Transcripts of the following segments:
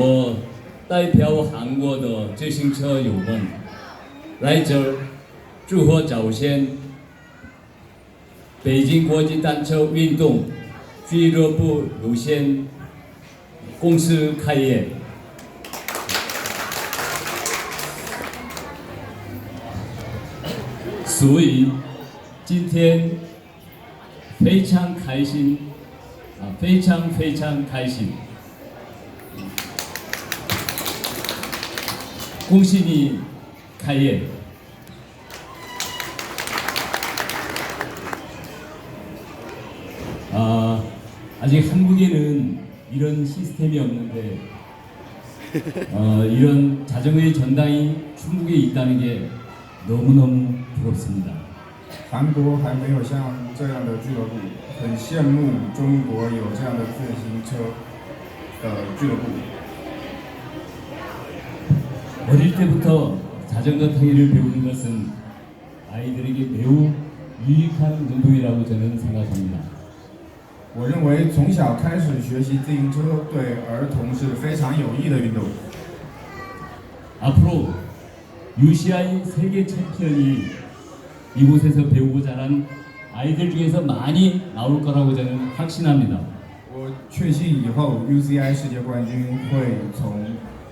我代表韩国的自行车友们来这儿祝贺早先北京国际单车运动俱乐部有限公司开业。所以今天非常开心啊，非常非常开心。 恭喜你开业。 아, 아직 한국에는 이런 시스템이 없는데 어, 이런 자전거의 전당이 중국에 있다는 게 너무너무 부럽습니다. 韩国还没有像这样的俱乐部，很羡慕中国有这样的自行车的俱乐部。 어릴 때부터 자전거 타기를 배우는 것은 아이들에게 매우 유익한 운동이라고 저는 생각합니다. 我认为从小开始学习自行车对儿童是非常有益的运动。 앞으로 UCI 세계 챔피언이 이곳에서 배우고 자란 아이들 중에서 많이 나올 거라고 저는 확신합니다. 我确信以后 UCI 世界冠军会从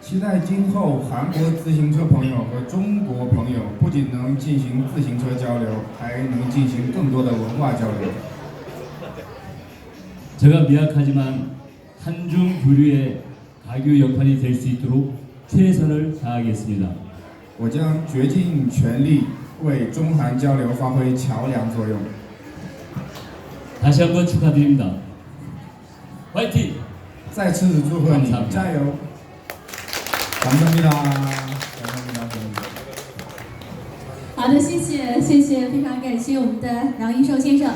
期待今后韩国自行车朋友和中国朋友不仅能进行自行车交流，还能进行更多的文化交流。 제가 미약하지만 한중 교류의 가교 역할이 될 수 있도록 최선을 다하겠습니다. 我将竭尽全力为中韩交流发挥桥梁作用。 다시 한번 축하드립니다. 화이팅! 再次祝贺你 감사합니다 加油！ 감사합니다 감사합니다 好的，谢谢谢谢，非常感谢我们的梁一寿先生。